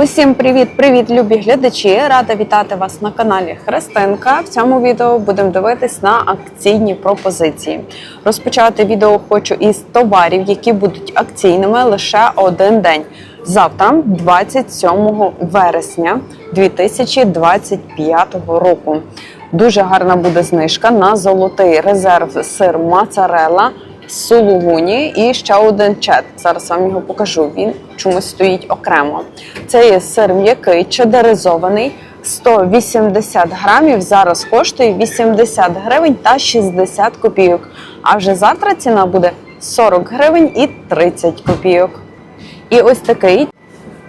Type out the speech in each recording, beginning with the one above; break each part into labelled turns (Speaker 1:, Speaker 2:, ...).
Speaker 1: Усім привіт-привіт, любі глядачі! Рада вітати вас на каналі Христинка. В цьому відео будемо дивитись на акційні пропозиції. Розпочати відео хочу із товарів, які будуть акційними лише один день. Завтра, 27 вересня 2025 року. Дуже гарна буде знижка на золотий резерв сир моцарелла сулугуні і ще один чет. Зараз вам його покажу. Він чомусь стоїть окремо. Це є сир м'який, чедеризований. 180 грамів зараз коштує 80 гривень та 60 копійок. А вже завтра ціна буде 40 гривень і 30 копійок. І ось такий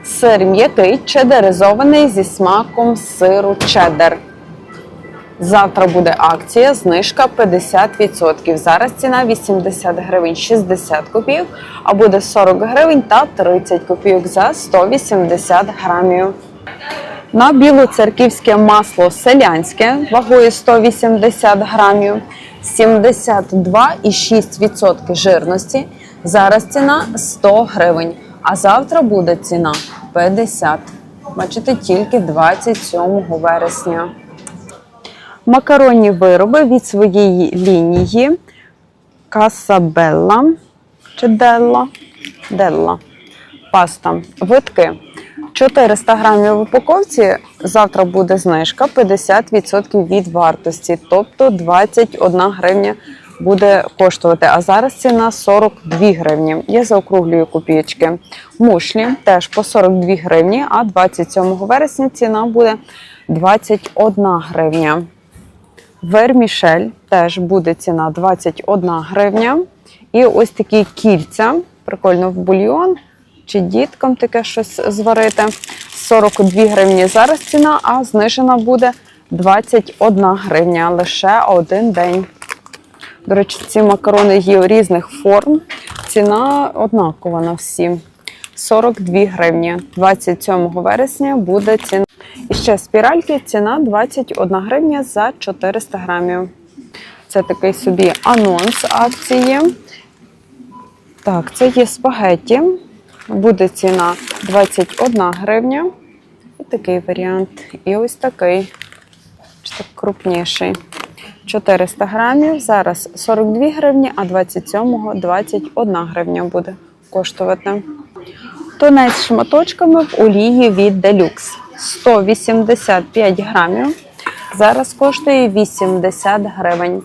Speaker 1: сир м'який, чедеризований зі смаком сиру чеддер. Завтра буде акція, знижка 50%. Зараз ціна 80 гривень 60 копійок, а буде 40 гривень та 30 копійок за 180 грамів. На білоцерківське масло селянське вагою 180 грамів, 72,6% жирності. Зараз ціна 100 гривень, а завтра буде ціна 50. Бачите, тільки 27 вересня. Макаронні вироби від своєї лінії Касабелла чи Делла. Делла. Паста. Витки. 400 грамів в упаковці. Завтра буде знижка 50% від вартості, тобто 21 гривня буде коштувати. А зараз ціна 42 гривні. Я заокруглюю копійки. Мушлі теж по 42 гривні, а 27 вересня ціна буде 21 гривня. Вермішель теж буде ціна 21 гривня. І ось такі кільця, прикольно в бульйон чи діткам таке щось зварити. 42 гривні зараз ціна, а знижена буде 21 гривня лише один день. До речі, ці макарони є різних форм. Ціна однакова на всі. 42 гривні. 27 вересня буде ціна. І ще спіральки ціна 21 гривня за 400 грамів. Це такий собі анонс акції. Так, це є спагетті. Буде ціна 21 гривня. І такий варіант. І ось такий, чи так крупніший. 400 грамів. Зараз 42 гривні, а 27-го 21 гривня буде коштувати. Тунець з шматочками в олії від Deluxe. 185 грамів. Зараз коштує 80 гривень.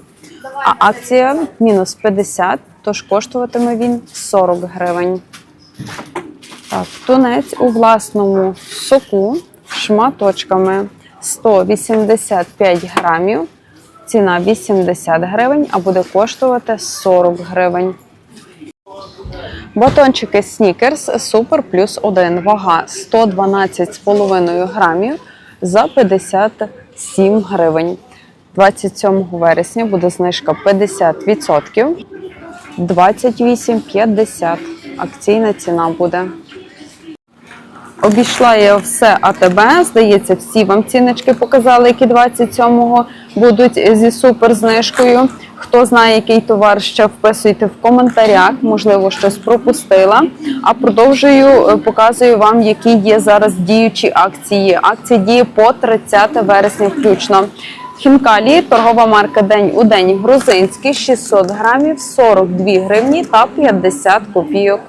Speaker 1: А акція мінус 50, тож коштуватиме він 40 гривень. Так, тунець у власному соку шматочками 185 грамів. Ціна 80 гривень, а буде коштувати 40 гривень. Батончики Snickers Super плюс 1. Вага 112,5 грамів за 57 гривень. 27 вересня буде знижка 50%. 28,50. Акційна ціна буде. Обійшла я все АТБ. Здається, всі вам ціночки показали, які 27-го будуть зі суперзнижкою. Хто знає, який товар ще вписуйте в коментарях, можливо, щось пропустила. А продовжую, е, показую вам, які є зараз діючі акції. Акція діє по 30 вересня включно. Хінкалі, торгова марка День у день грузинський 600 грамів, 42 гривні та 50 копійок.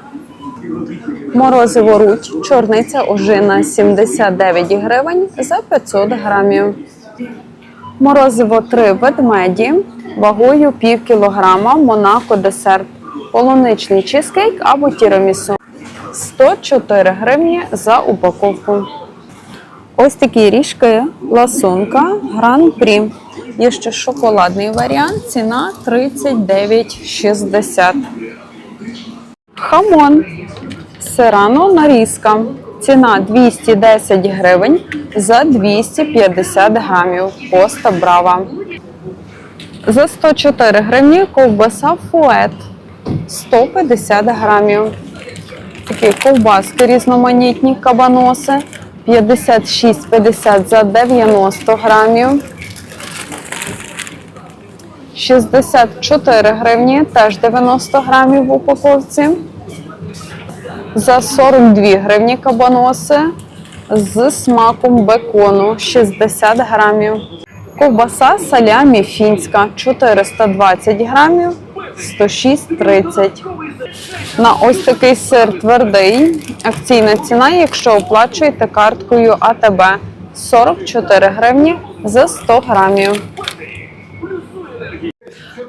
Speaker 1: Морозиво руть, чорниця ожина 79 гривень за 500 грамів. Морозиво 3 ведмеді вагою пів кілограма, Монако десерт, полуничний чизкейк або тірамісу. 104 гривні за упаковку. Ось такі ріжки ласунка гран-прі. Є ще шоколадний варіант, ціна 39,60. Хамон. Серано нарізка. Ціна 210 гривень за 250 грамів. Поста брава. За 104 гривні ковбаса фует 150 грамів. Такі ковбаски різноманітні кабаноси 56,50 за 90 грамів. 64 гривні, теж 90 грамів в упаковці. За 42 гривні кабаноси з смаком бекону 60 грамів. Ковбаса салямі фінська 420 грамів 106,30. На ось такий сир твердий. Акційна ціна, якщо оплачуєте карткою АТБ 44 гривні за 100 грамів.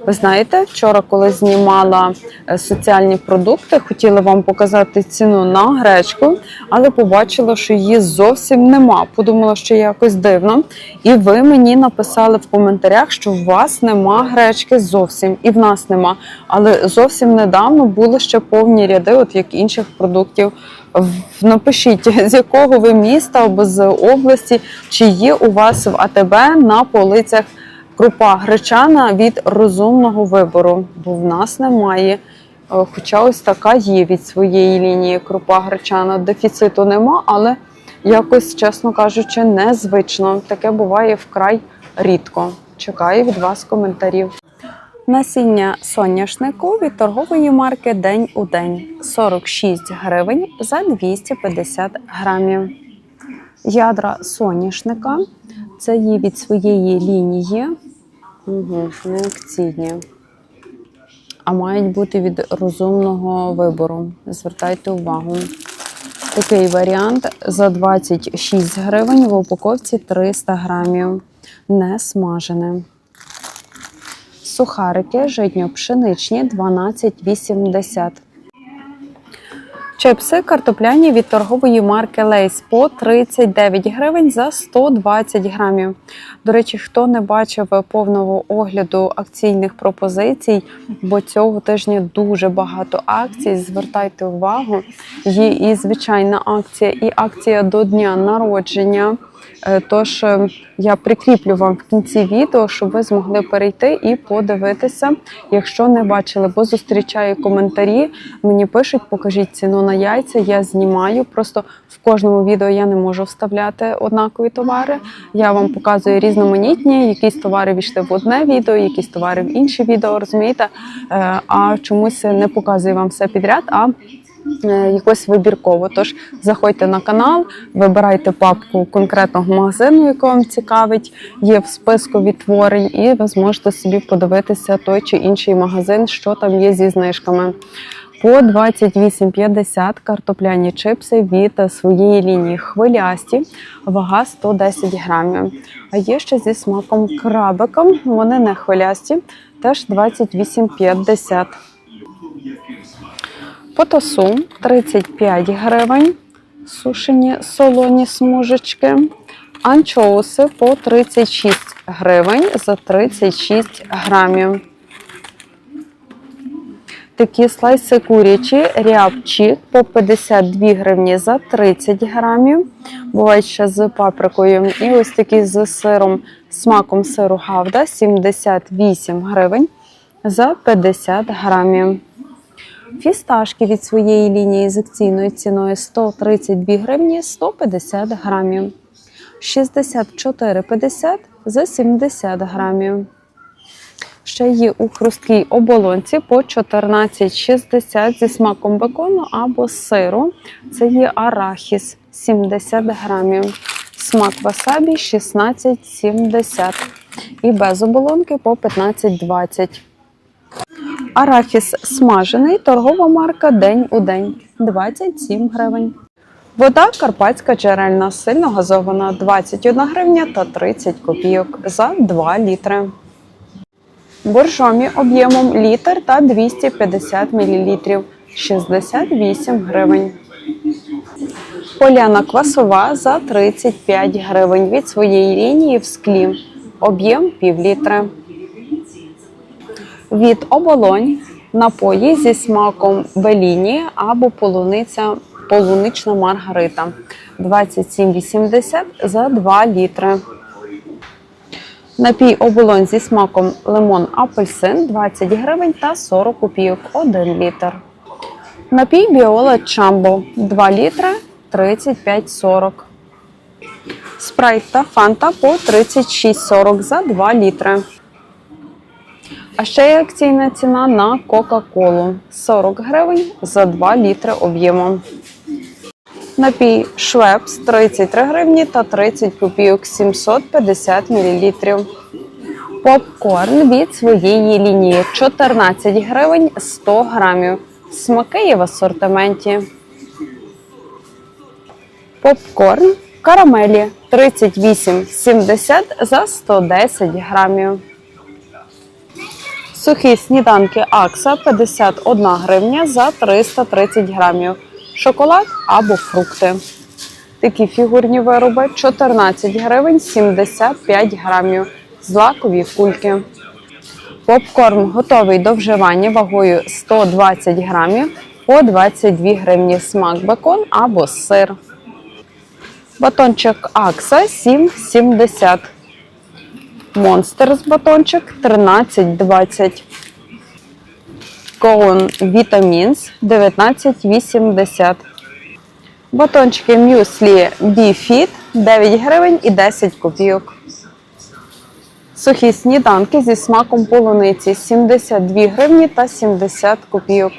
Speaker 1: Ви знаєте, вчора, коли знімала е, соціальні продукти, хотіла вам показати ціну на гречку, але побачила, що її зовсім нема. Подумала, що якось дивно. І ви мені написали в коментарях, що у вас нема гречки зовсім, і в нас нема. Але зовсім недавно були ще повні ряди, от як інших продуктів. Напишіть, з якого ви міста або з області, чи є у вас в АТБ на полицях крупа гречана від розумного вибору, бо в нас немає. Е, Хоча ось така є від своєї лінії крупа гречана. Дефіциту нема, але якось, чесно кажучи, незвично. Таке буває вкрай рідко. Чекаю від вас коментарів. Насіння соняшнику від торгової марки День у день 46 гривень за 250 грамів. Ядра соняшника це є від своєї лінії. Угу, не акційні. А мають бути від розумного вибору. Звертайте увагу. Такий варіант за 26 гривень в упаковці 300 грамів. Не смажене. Сухарики житньо-пшеничні 12,80. Чипси картопляні від торгової марки Лейс по 39 гривень за 120 грамів. До речі, хто не бачив повного огляду акційних пропозицій, бо цього тижня дуже багато акцій. Звертайте увагу. Є і звичайна акція, і акція до дня народження. Е, Тож е, я прикріплю вам в кінці відео, щоб ви змогли перейти і подивитися, якщо не бачили, бо зустрічаю коментарі. Мені пишуть, покажіть ціну на яйця. Я знімаю. Просто в кожному відео я не можу вставляти однакові товари. Я вам показую різноманітні. Якісь товари війшли в одне відео, якісь товари в інше відео. Розумієте? Е, А чомусь не показую вам все підряд. а Якось вибірково. Тож заходьте на канал, вибирайте папку конкретного магазину, який вам цікавить, є в списку відтворень, і ви зможете собі подивитися той чи інший магазин, що там є зі знижками. По 28,50 картопляні чипси від своєї лінії хвилясті, вага 110 грамів. А є ще зі смаком крабиком, вони не хвилясті, теж 28,50. Потасу 35 гривень, сушені солоні смужечки. Анчоуси по 36 гривень за 36 грамів. Такі слайси курячі, рябчі по 52 гривні за 30 грамів. Бувають ще з паприкою. І ось такі з сиром, смаком сиру гавда 78 гривень за 50 грамів. Фісташки від своєї лінії з акційною ціною 132 гривні 150 грамів. 64,50 за 70 грамів. Ще є у хрусткій оболонці по 14,60 зі смаком бекону або сиру. Це є арахіс 70 грамів. Смак васабі 16,70. І без оболонки по 15,20. Арахіс смажений, торгова марка День у день 27 гривень. Вода карпатська джерельна, сильно газована 21 гривня та 30 копійок за 2 літри. Боржомі об'ємом літр та 250 мл 68 гривень. Поляна квасова за 35 гривень від своєї лінії в склі. Об'єм пів літри. Від оболонь напої зі смаком беліні або полуниця, полунична маргарита 27,80 за 2 літри. Напій оболонь зі смаком лимон апельсин 20 гривень та 40 копійок 1 літр. Напій біола чамбо 2 літри 35,40. Спрайт та фанта по 36,40 за 2 літри. А ще є акційна ціна на Кока-Колу 40 гривень за 2 літри об'ємом. Напій Швепс 33 гривні та 30 копійок 750 мл. Попкорн від своєї лінії 14 гривень 100 грамів. Смаки є в асортименті. Попкорн карамелі 38,70 за 110 грамів. Сухі сніданки Акса 51 гривня за 330 грамів. Шоколад або фрукти. Такі фігурні вироби 14 гривень 75 грамів. Злакові кульки. Попкорн готовий до вживання вагою 120 грамів по 22 гривні. Смак бекон або сир. Батончик Акса 7,70. Монстер з батончик 13,20. Коун Vitamins 19,80. Батончики Мюслі Біфіт 9 гривень і 10 копійок. Сухі сніданки зі смаком полуниці 72 гривні та 70 копійок.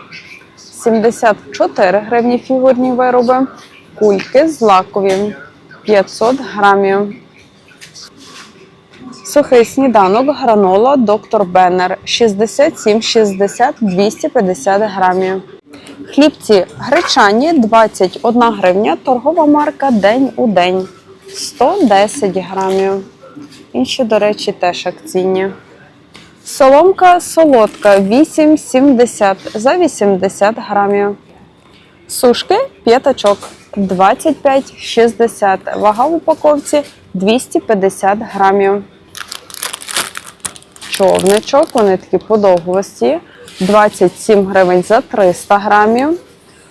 Speaker 1: 74 гривні фігурні вироби. Кульки злакові 500 грамів. Сухий сніданок гранола Доктор Беннер 67,60 250 грамів. Хлібці гречані 21 гривня, торгова марка День у день 110 грамів. Інші, до речі, теж акційні. Соломка солодка 8,70 за 80 грамів. Сушки п'ятачок 25,60. Вага в упаковці 250 грамів. Човничок, вони такі подовгості. 27 гривень за 300 грамів.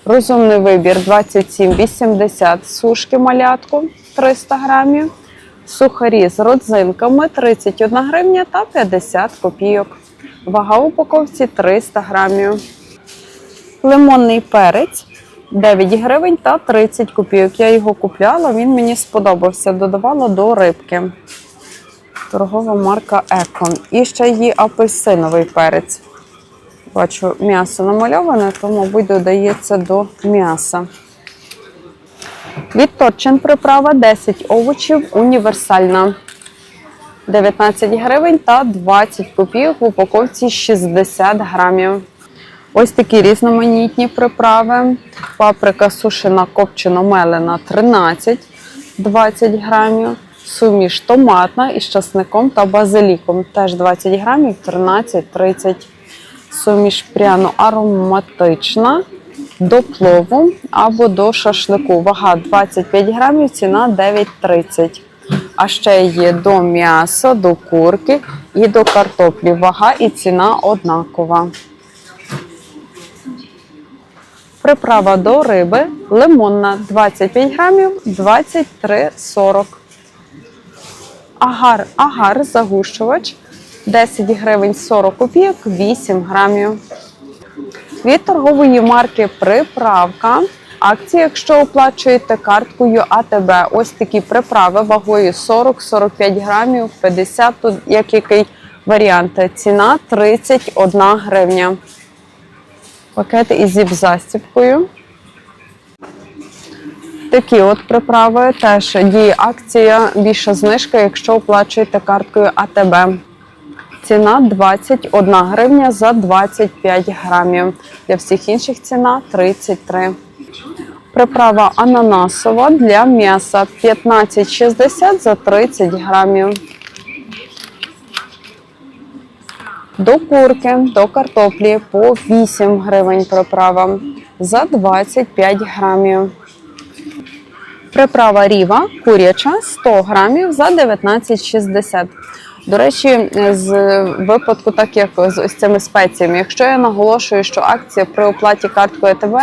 Speaker 1: Розумний вибір 27,80 сушки малятку 300 грамів. Сухарі з родзинками 31 гривня та 50 копійок. Вага упаковці 300 грамів. Лимонний перець 9 гривень та 30 копійок. Я його купляла, він мені сподобався. Додавала до рибки. Торгова марка Екон. І ще є апельсиновий перець. Бачу, м'ясо намальоване, то, мабуть, додається до м'яса. Від Торчин приправа 10 овочів універсальна. 19 гривень та 20 копійок в упаковці 60 грамів. Ось такі різноманітні приправи. Паприка сушена копчено мелена 13 20 грамів. Суміш томатна із часником та базиліком теж 20 грамів 13-30. Суміш пряно ароматична до плову або до шашлику. Вага 25 грамів, ціна 9,30. А ще є до м'яса, до курки і до картоплі. Вага і ціна однакова. Приправа до риби лимонна 25 грамів 23,40. Агар, агар загущувач 10 гривень 40 копійок 8 грамів. Від торгової марки Приправка. Акція, якщо оплачуєте карткою АТБ, ось такі приправи вагою 40-45 грамів, 50, тут як який варіант. Ціна 31 гривня. Пакети із зіп-застіпкою. Такі от приправи теж діє акція, більша знижка, якщо оплачуєте карткою АТБ. Ціна 21 гривня за 25 грамів. Для всіх інших ціна 33. Приправа ананасова для м'яса 15,60 за 30 грамів. До курки, до картоплі по 8 гривень приправа за 25 грамів. Приправа ріва куряча 100 грамів за 19,60. До речі, з випадку, так як з ось цими спеціями, якщо я наголошую, що акція при оплаті карткою ТВ,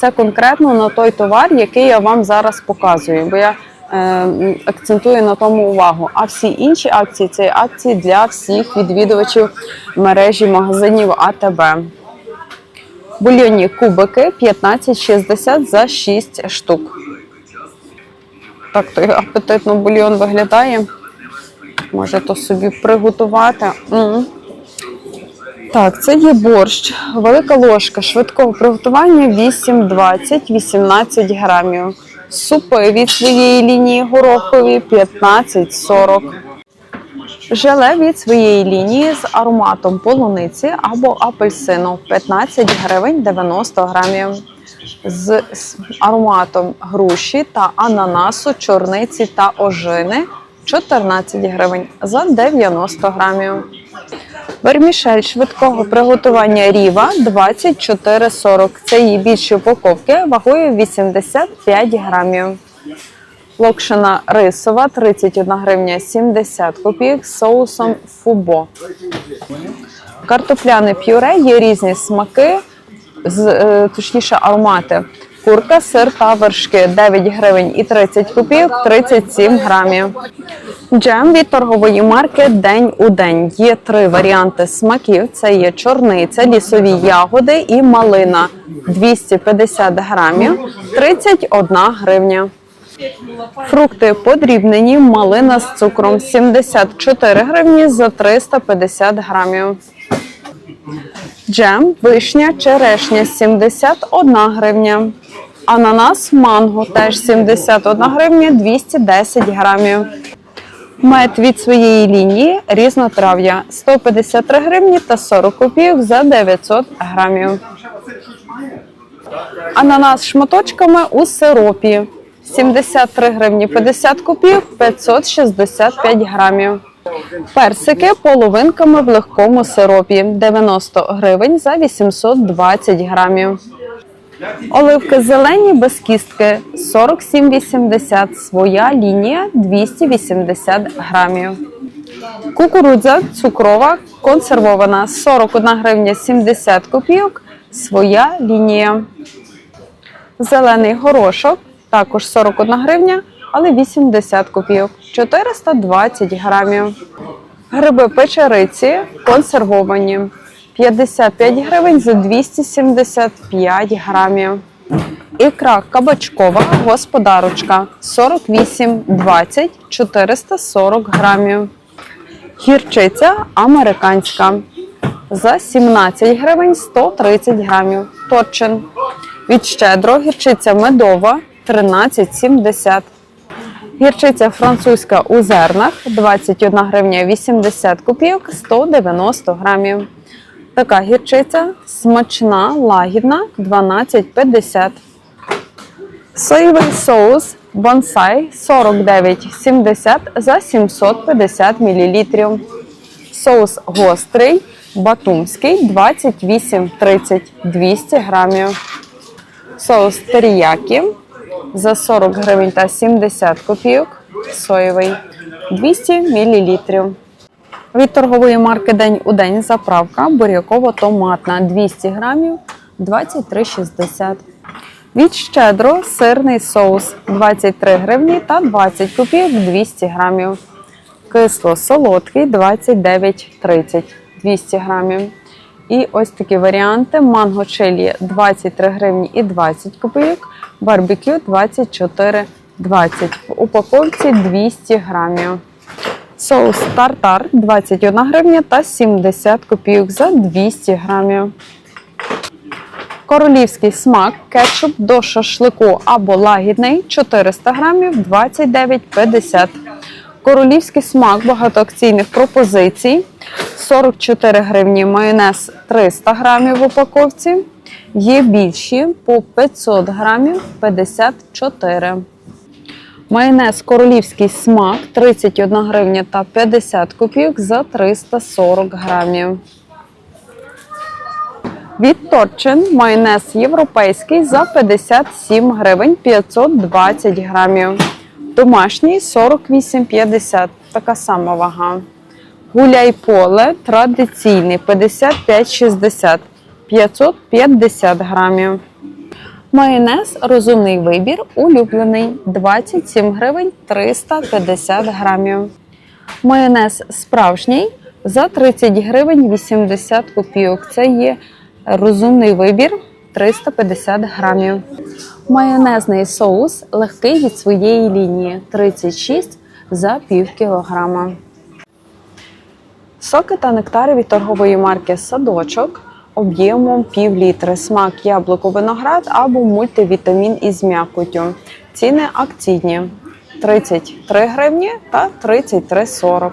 Speaker 1: це конкретно на той товар, який я вам зараз показую, бо я е, акцентую на тому увагу. А всі інші акції це акції для всіх відвідувачів мережі магазинів АТБ. Бульйонні кубики 15,60 за 6 штук. Так, то апетитно бульйон виглядає. Може то собі приготувати. М. Так, це є борщ. Велика ложка швидкого приготування 8-20, 18 грамів. Супи від своєї лінії горохові 15,40. Желе від своєї лінії з ароматом полуниці або апельсину 15 гривень 90 грамів. З ароматом груші та ананасу, чорниці та ожини 14 гривень за 90 грамів. Вермішель швидкого приготування ріва 24,40. Це її більші упаковки вагою 85 грамів. Локшина рисова 31 гривня 70 копійок з соусом фубо. Картопляне пюре є різні смаки, точніше аромати. Курка, сир та вершки 9 гривень і 30 копійок 37 грамів. Джем від торгової марки День у день. Є три варіанти смаків: це є чорниця, лісові ягоди і малина 250 грамів 31 гривня. Фрукти подрібнені, малина з цукром 74 гривні за 350 грамів. Джем, вишня, черешня 71 гривня. Ананас манго теж 71 гривня 210 грамів. Мед від своєї лінії різнотрав'я 153 гривні та 40 копійок за 900 грамів. Ананас шматочками у сиропі 73 гривні 50 копійок 565 грамів. Персики половинками в легкому сиропі 90 гривень за 820 грамів. Оливки зелені без кістки 47,80. Своя лінія 280 грамів. Кукурудза цукрова консервована 41 гривня 70 копійок. Своя лінія. Зелений горошок також 41 гривня, але 80 копійок. 420 грамів. Гриби печериці консервовані 55 гривень за 275 грамів. Ікра кабачкова господарочка 48,20 440 грамів. Гірчиця американська за 17 гривень 130 грамів. Торчин. Від щедро гірчиця медова 13,70. Гірчиця французька у зернах 21 гривня 80 копійок 190 грамів. Така гірчиця смачна, лагідна 12,50. Соєвий соус бонсай 49,70 за 750 мл. Соус гострий батумський 28,30 200 грамів. Соус теріякі за 40 гривень та 70 копійок. Соєвий 200 мл. Від торгової марки День у день заправка буряково-томатна 200 грамів 23,60. Від щедро сирний соус 23 гривні та 20 копійок 200 грамів. Кисло-солодкий 29,30 200 грамів. І ось такі варіанти: манго чилі 23 гривні і 20 копійок, барбекю 24,20 в упаковці 200 грамів. Соус тартар 21 гривня та 70 копійок за 200 грамів. Королівський смак кетчуп до шашлику або лагідний 400 грамів 29,50. Королівський смак багатоакційних пропозицій 44 гривні майонез 300 грамів в упаковці. Є більші по 500 грамів 54. Майонез королівський смак 31 гривня та 50 копійок за 340 грамів. Від Торчин майонез європейський за 57 гривень 520 грамів. Домашній 48,50. Така сама вага. Гуляй поле традиційний 55,60 550 грамів. Майонез розумний вибір, улюблений 27 гривень 350 грамів. Майонез справжній за 30 гривень 80 копійок. Це є розумний вибір 350 грамів. Майонезний соус легкий від своєї лінії 36 за пів кілограма. Соки та нектари від торгової марки Садочок об'ємом пів літри. Смак яблуко виноград або мультивітамін із м'якоттю. Ціни акційні 33 гривні та 33,40.